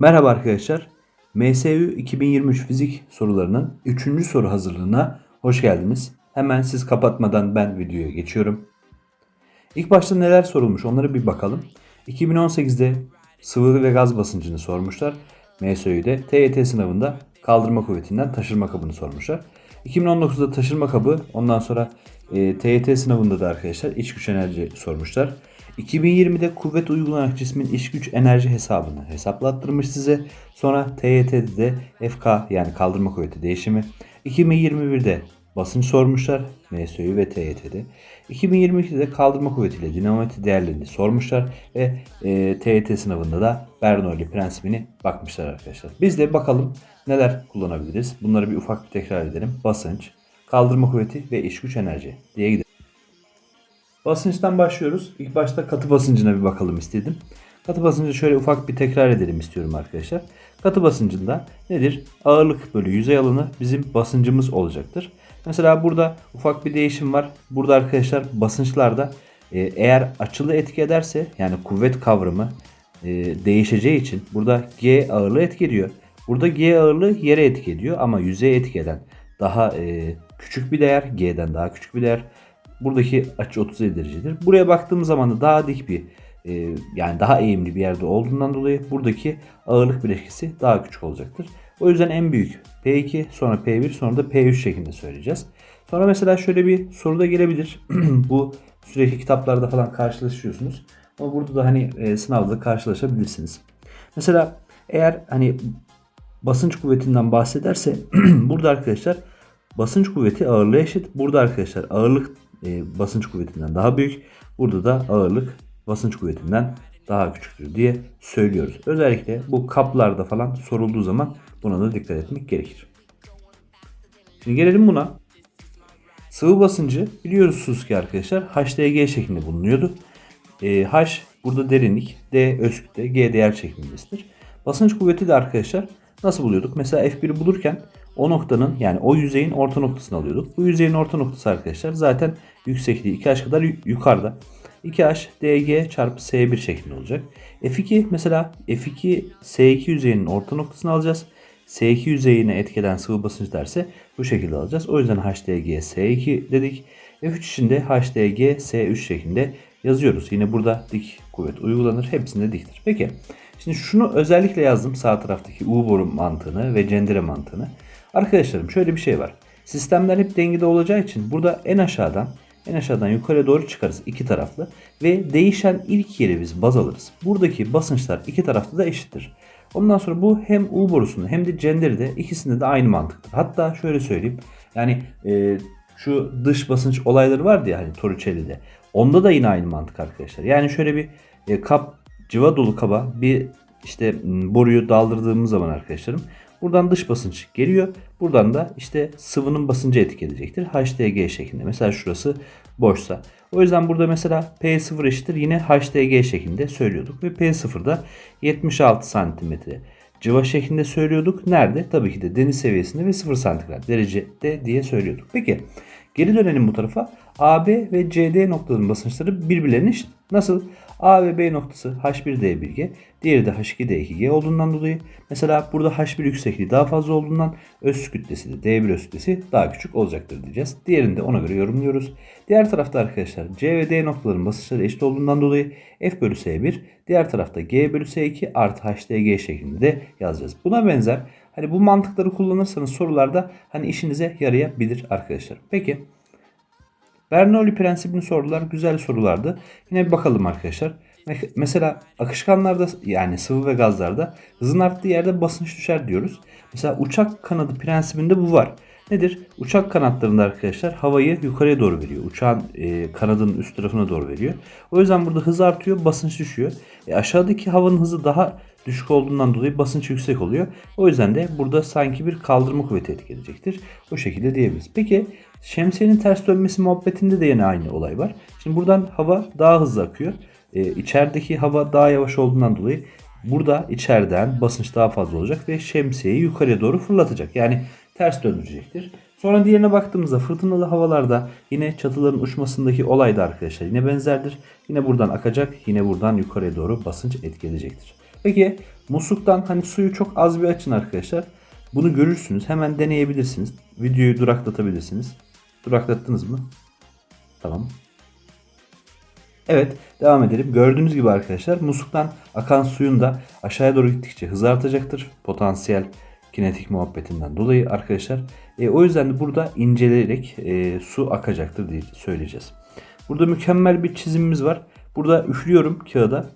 Merhaba arkadaşlar. MSU 2023 fizik sorularının 3. soru hazırlığına hoş geldiniz. Hemen siz kapatmadan ben videoya geçiyorum. İlk başta neler sorulmuş onlara bir bakalım. 2018'de sıvı ve gaz basıncını sormuşlar. MSU'de TYT sınavında kaldırma kuvvetinden taşırma kabını sormuşlar. 2019'da taşırma kabı ondan sonra e, TYT sınavında da arkadaşlar iç güç enerji sormuşlar. 2020'de kuvvet uygulanarak cismin iç güç enerji hesabını hesaplattırmış size. Sonra TYT'de de FK yani kaldırma kuvveti değişimi. 2021'de basınç sormuşlar MSÜ ve TYT'de. 2022'de kaldırma kuvvetiyle dinamometre değerlerini sormuşlar ve e, TYT sınavında da Bernoulli prensibini bakmışlar arkadaşlar. Biz de bakalım neler kullanabiliriz. Bunları bir ufak bir tekrar edelim. Basınç, kaldırma kuvveti ve iç güç enerji diye gidelim. Basınçtan başlıyoruz. İlk başta katı basıncına bir bakalım istedim. Katı basıncı şöyle ufak bir tekrar edelim istiyorum arkadaşlar. Katı basıncında nedir? Ağırlık bölü yüzey alanı bizim basıncımız olacaktır. Mesela burada ufak bir değişim var. Burada arkadaşlar basınçlarda e, eğer açılı etki ederse yani kuvvet kavramı e, değişeceği için burada G ağırlığı etki ediyor. Burada G ağırlığı yere etki ediyor ama yüzeye etki eden daha e, küçük bir değer, G'den daha küçük bir değer. Buradaki açı 37 derecedir. Buraya baktığımız zaman da daha dik bir e, yani daha eğimli bir yerde olduğundan dolayı buradaki ağırlık bileşkesi daha küçük olacaktır. O yüzden en büyük P2 sonra P1 sonra da P3 şeklinde söyleyeceğiz. Sonra mesela şöyle bir soru da gelebilir. Bu sürekli kitaplarda falan karşılaşıyorsunuz. Ama burada da hani e, sınavda karşılaşabilirsiniz. Mesela eğer hani basınç kuvvetinden bahsederse burada arkadaşlar basınç kuvveti ağırlığa eşit. Burada arkadaşlar ağırlık e, basınç kuvvetinden daha büyük. Burada da ağırlık basınç kuvvetinden daha küçüktür diye söylüyoruz. Özellikle bu kaplarda falan sorulduğu zaman buna da dikkat etmek gerekir. Şimdi gelelim buna. Sıvı basıncı biliyorsunuz ki arkadaşlar HDG şeklinde bulunuyordu. E, H burada derinlik, D öz kütle, G değer şeklindedir. Basınç kuvveti de arkadaşlar nasıl buluyorduk? Mesela F1'i bulurken o noktanın yani o yüzeyin orta noktasını alıyorduk. Bu yüzeyin orta noktası arkadaşlar zaten yüksekliği 2H kadar yukarıda. 2H dg çarpı S1 şeklinde olacak. F2 mesela F2 S2 yüzeyinin orta noktasını alacağız. S2 yüzeyine etkilen sıvı basınç derse bu şekilde alacağız. O yüzden HDG S2 dedik. F3 için de HDG S3 şeklinde yazıyoruz. Yine burada dik kuvvet uygulanır. Hepsinde diktir. Peki. Şimdi şunu özellikle yazdım sağ taraftaki U boru mantığını ve cendere mantığını. Arkadaşlarım şöyle bir şey var. Sistemler hep dengede olacağı için burada en aşağıdan en aşağıdan yukarıya doğru çıkarız iki taraflı ve değişen ilk yeri biz baz alırız. Buradaki basınçlar iki tarafta da eşittir. Ondan sonra bu hem U borusunu hem de cenderi de ikisinde de aynı mantıktır. Hatta şöyle söyleyeyim. Yani e, şu dış basınç olayları vardı ya hani Torricelli'de. Onda da yine aynı mantık arkadaşlar. Yani şöyle bir e, kap cıva dolu kaba bir işte boruyu daldırdığımız zaman arkadaşlarım Buradan dış basınç geliyor. Buradan da işte sıvının basıncı etki edecektir. HDG şeklinde. Mesela şurası boşsa. O yüzden burada mesela P0 eşittir yine HDG şeklinde söylüyorduk. Ve P0'da 76 santimetre civa şeklinde söylüyorduk. Nerede? Tabii ki de deniz seviyesinde ve 0 santigrat derecede diye söylüyorduk. Peki geri dönelim bu tarafa. AB ve CD noktalarının basınçları birbirlerine eşit. Nasıl? A ve B noktası H1D1G, diğeri de H2D2G olduğundan dolayı mesela burada H1 yüksekliği daha fazla olduğundan öz kütlesi de D1 öz kütlesi daha küçük olacaktır diyeceğiz. Diğerini de ona göre yorumluyoruz. Diğer tarafta arkadaşlar C ve D noktaların basınçları eşit olduğundan dolayı F bölü S1, diğer tarafta G bölü S2 artı HDG şeklinde de yazacağız. Buna benzer hani bu mantıkları kullanırsanız sorularda hani işinize yarayabilir arkadaşlar. Peki Bernoulli prensibini sordular. Güzel sorulardı. Yine bir bakalım arkadaşlar. Mesela akışkanlarda yani sıvı ve gazlarda hızın arttığı yerde basınç düşer diyoruz. Mesela uçak kanadı prensibinde bu var. Nedir? Uçak kanatlarında arkadaşlar havayı yukarıya doğru veriyor. Uçağın e, kanadının üst tarafına doğru veriyor. O yüzden burada hız artıyor, basınç düşüyor. E, aşağıdaki havanın hızı daha düşük olduğundan dolayı basınç yüksek oluyor. O yüzden de burada sanki bir kaldırma kuvveti etki edecektir. O şekilde diyebiliriz. Peki şemsiyenin ters dönmesi muhabbetinde de yine aynı olay var. Şimdi buradan hava daha hızlı akıyor. Ee, içerideki hava daha yavaş olduğundan dolayı burada içeriden basınç daha fazla olacak ve şemsiyeyi yukarıya doğru fırlatacak. Yani ters döndürecektir. Sonra diğerine baktığımızda fırtınalı havalarda yine çatıların uçmasındaki olay da arkadaşlar yine benzerdir. Yine buradan akacak, yine buradan yukarıya doğru basınç etki edecektir. Peki Musluktan hani suyu çok az bir açın arkadaşlar. Bunu görürsünüz. Hemen deneyebilirsiniz. Videoyu duraklatabilirsiniz. Duraklattınız mı? Tamam. Evet devam edelim. Gördüğünüz gibi arkadaşlar musluktan akan suyun da aşağıya doğru gittikçe hızı artacaktır. Potansiyel kinetik muhabbetinden dolayı arkadaşlar. E, o yüzden de burada inceleyerek e, su akacaktır diye söyleyeceğiz. Burada mükemmel bir çizimimiz var. Burada üflüyorum kağıda.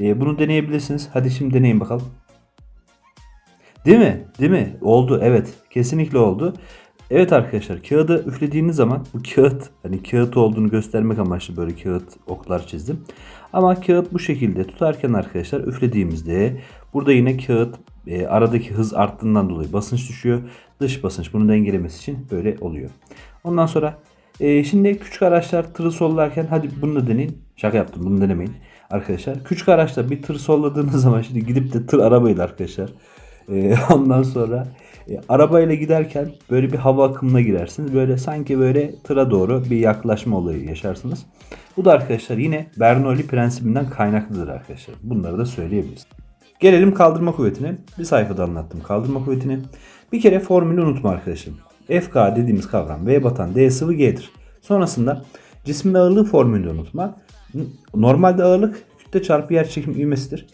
E, bunu deneyebilirsiniz. Hadi şimdi deneyin bakalım. Değil mi? Değil mi? Oldu. Evet. Kesinlikle oldu. Evet arkadaşlar kağıdı üflediğiniz zaman bu kağıt hani kağıt olduğunu göstermek amaçlı böyle kağıt oklar çizdim. Ama kağıt bu şekilde tutarken arkadaşlar üflediğimizde burada yine kağıt e, aradaki hız arttığından dolayı basınç düşüyor. Dış basınç bunu dengelemesi için böyle oluyor. Ondan sonra e, şimdi küçük araçlar tırı sollarken hadi bunu da deneyin. Şaka yaptım bunu denemeyin. Arkadaşlar küçük araçta bir tır solladığınız zaman şimdi gidip de tır arabayla arkadaşlar. E, ondan sonra e, arabayla giderken böyle bir hava akımına girersiniz. Böyle sanki böyle tıra doğru bir yaklaşma olayı yaşarsınız. Bu da arkadaşlar yine Bernoulli prensibinden kaynaklıdır arkadaşlar. Bunları da söyleyebiliriz. Gelelim kaldırma kuvvetine. Bir sayfada anlattım kaldırma kuvvetini. Bir kere formülü unutma arkadaşım. FK dediğimiz kavram V batan D sıvı G'dir. Sonrasında cismin ağırlığı formülünü unutma. Normalde ağırlık kütle çarpı yer çekim ivmesidir.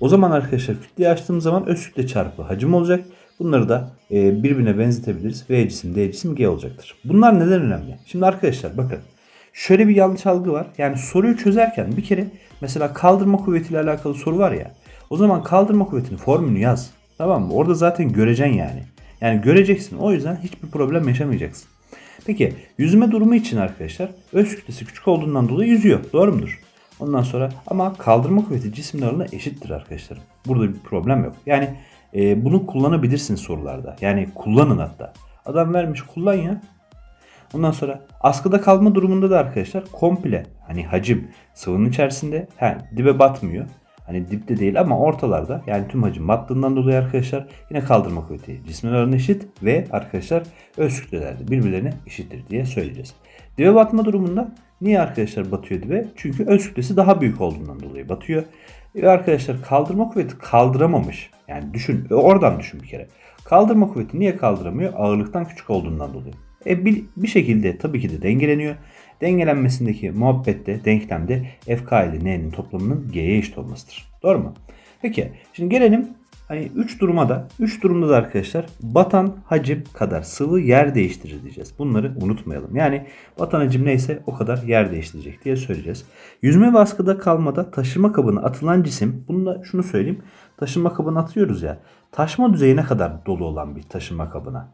O zaman arkadaşlar kütleyi açtığım zaman öz kütle çarpı hacim olacak. Bunları da e, birbirine benzetebiliriz. V cisim, D cisim, G olacaktır. Bunlar neden önemli? Şimdi arkadaşlar bakın. Şöyle bir yanlış algı var. Yani soruyu çözerken bir kere mesela kaldırma kuvvetiyle alakalı soru var ya. O zaman kaldırma kuvvetinin formülünü yaz. Tamam mı? Orada zaten göreceksin yani. Yani göreceksin. O yüzden hiçbir problem yaşamayacaksın. Peki yüzme durumu için arkadaşlar öz kütlesi küçük olduğundan dolayı yüzüyor. Doğru mudur? Ondan sonra ama kaldırma kuvveti cisimlerine eşittir arkadaşlar. Burada bir problem yok. Yani e, bunu kullanabilirsin sorularda. Yani kullanın hatta. Adam vermiş kullan ya. Ondan sonra askıda kalma durumunda da arkadaşlar komple hani hacim sıvının içerisinde he, dibe batmıyor. Hani dipte değil ama ortalarda yani tüm hacim battığından dolayı arkadaşlar yine kaldırma kuvveti cismin eşit ve arkadaşlar öz kütlelerde birbirlerine eşittir diye söyleyeceğiz. Dibe batma durumunda niye arkadaşlar batıyor dibe? Çünkü öz kütlesi daha büyük olduğundan dolayı batıyor. Ve arkadaşlar kaldırma kuvveti kaldıramamış. Yani düşün oradan düşün bir kere. Kaldırma kuvveti niye kaldıramıyor? Ağırlıktan küçük olduğundan dolayı. E bir, bir şekilde tabii ki de dengeleniyor. Dengelenmesindeki muhabbette, denklemde FK ile N'nin toplamının G'ye eşit olmasıdır. Doğru mu? Peki şimdi gelelim hani 3 duruma da 3 durumda da arkadaşlar batan hacim kadar sıvı yer değiştirir diyeceğiz. Bunları unutmayalım. Yani batan hacim neyse o kadar yer değiştirecek diye söyleyeceğiz. Yüzme ve askıda kalmada taşıma kabına atılan cisim bunu da şunu söyleyeyim. Taşıma kabına atıyoruz ya taşma düzeyine kadar dolu olan bir taşıma kabına.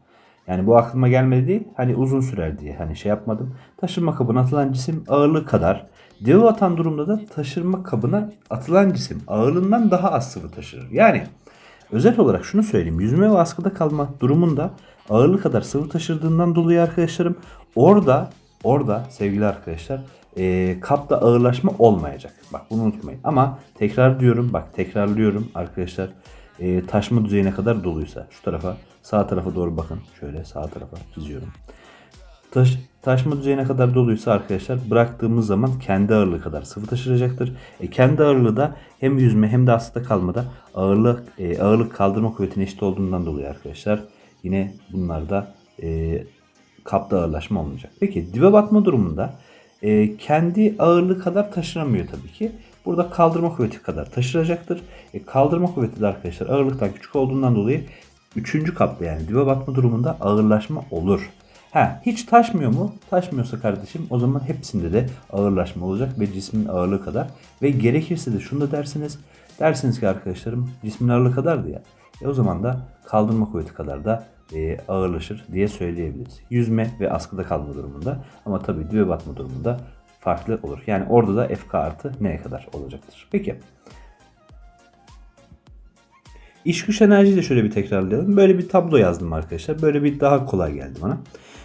Yani bu aklıma gelmedi değil. Hani uzun sürer diye hani şey yapmadım. Taşınma kabına atılan cisim ağırlığı kadar. Dev atan durumda da taşırma kabına atılan cisim ağırlığından daha az sıvı taşırır. Yani özet olarak şunu söyleyeyim. Yüzme ve askıda kalma durumunda ağırlık kadar sıvı taşırdığından dolayı arkadaşlarım orada orada sevgili arkadaşlar e, kapta ağırlaşma olmayacak. Bak bunu unutmayın. Ama tekrar diyorum bak tekrarlıyorum arkadaşlar e, taşma düzeyine kadar doluysa şu tarafa sağ tarafa doğru bakın. Şöyle sağ tarafa çiziyorum. Taş, taşma düzeyine kadar doluysa arkadaşlar bıraktığımız zaman kendi ağırlığı kadar sıvı taşıracaktır. E, kendi ağırlığı da hem yüzme hem de aslında kalmada ağırlık e, ağırlık kaldırma kuvvetine eşit olduğundan dolayı arkadaşlar yine bunlarda e, kapta ağırlaşma olmayacak. Peki dibe batma durumunda e, kendi ağırlığı kadar taşınamıyor tabii ki. Burada kaldırma kuvveti kadar taşıracaktır. E, kaldırma kuvveti de arkadaşlar ağırlıktan küçük olduğundan dolayı üçüncü kapta yani dibe batma durumunda ağırlaşma olur. Ha, hiç taşmıyor mu? Taşmıyorsa kardeşim o zaman hepsinde de ağırlaşma olacak ve cismin ağırlığı kadar. Ve gerekirse de şunu da dersiniz. Dersiniz ki arkadaşlarım cismin ağırlığı kadardı ya. E o zaman da kaldırma kuvveti kadar da e, ağırlaşır diye söyleyebiliriz. Yüzme ve askıda kalma durumunda ama tabii dibe batma durumunda farklı olur. Yani orada da FK artı N'ye kadar olacaktır. Peki. İş güç enerjiyi de şöyle bir tekrarlayalım. Böyle bir tablo yazdım arkadaşlar. Böyle bir daha kolay geldi bana.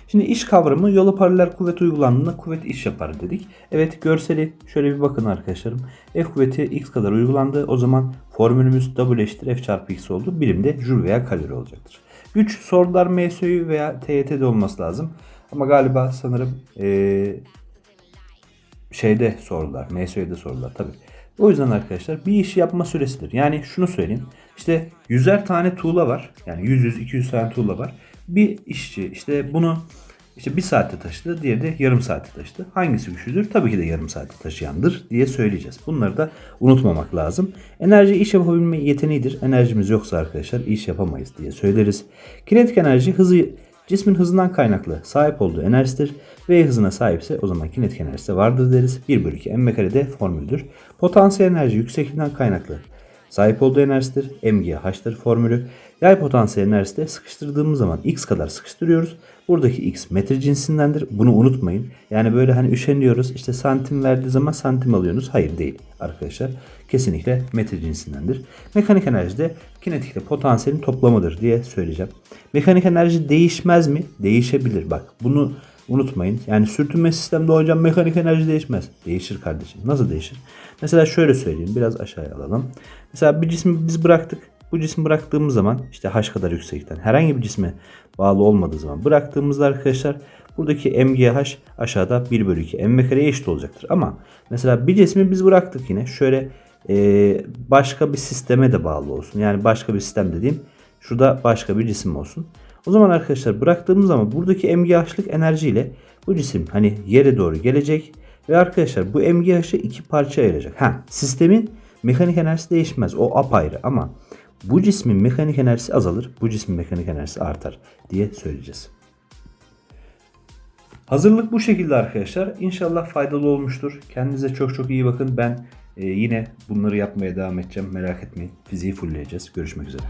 Şimdi iş kavramı yola paralel kuvvet uygulandığında kuvvet iş yapar dedik. Evet görseli şöyle bir bakın arkadaşlarım. F kuvveti x kadar uygulandı. O zaman formülümüz W eşittir F çarpı x oldu. Birimde jül veya kalori olacaktır. Güç sorular MSÖ'yü veya TYT'de olması lazım. Ama galiba sanırım ee, şeyde sorular, MSÖ'de sorular tabii. O yüzden arkadaşlar bir işi yapma süresidir. Yani şunu söyleyeyim. İşte yüzer tane tuğla var. Yani 100-200 tane tuğla var. Bir işçi işte bunu işte bir saatte taşıdı, diğeri de yarım saatte taşıdı. Hangisi güçlüdür? Tabii ki de yarım saatte taşıyandır diye söyleyeceğiz. Bunları da unutmamak lazım. Enerji iş yapabilme yeteneğidir. Enerjimiz yoksa arkadaşlar iş yapamayız diye söyleriz. Kinetik enerji hızı cismin hızından kaynaklı sahip olduğu enerjisidir. V hızına sahipse o zaman kinetik enerjisi de vardır deriz. 1 bölü 2 m karede formüldür. Potansiyel enerji yüksekliğinden kaynaklı sahip olduğu enerjisidir. MGH'tır formülü. Yay potansiyel enerjisi de sıkıştırdığımız zaman x kadar sıkıştırıyoruz. Buradaki x metre cinsindendir. Bunu unutmayın. Yani böyle hani üşeniyoruz. işte santim verdiği zaman santim alıyorsunuz. Hayır değil arkadaşlar. Kesinlikle metre cinsindendir. Mekanik enerji de kinetikle potansiyelin toplamıdır diye söyleyeceğim. Mekanik enerji değişmez mi? Değişebilir. Bak bunu unutmayın. Yani sürtünme sistemde hocam mekanik enerji değişmez. Değişir kardeşim. Nasıl değişir? Mesela şöyle söyleyeyim. Biraz aşağıya alalım. Mesela bir cismi biz bıraktık. Bu cismi bıraktığımız zaman işte h kadar yüksekten herhangi bir cisme bağlı olmadığı zaman bıraktığımızda arkadaşlar buradaki mgh aşağıda 1 bölü 2 m kareye eşit olacaktır. Ama mesela bir cismi biz bıraktık yine şöyle e, başka bir sisteme de bağlı olsun. Yani başka bir sistem dediğim şurada başka bir cisim olsun. O zaman arkadaşlar bıraktığımız zaman buradaki mgh'lık enerjiyle bu cisim hani yere doğru gelecek ve arkadaşlar bu mgh'ı iki parça ayıracak. Ha sistemin mekanik enerjisi değişmez. O apayrı ama bu cismin mekanik enerjisi azalır. Bu cismin mekanik enerjisi artar diye söyleyeceğiz. Hazırlık bu şekilde arkadaşlar. İnşallah faydalı olmuştur. Kendinize çok çok iyi bakın. Ben e, yine bunları yapmaya devam edeceğim. Merak etmeyin. Fiziği fullleyeceğiz. Görüşmek üzere.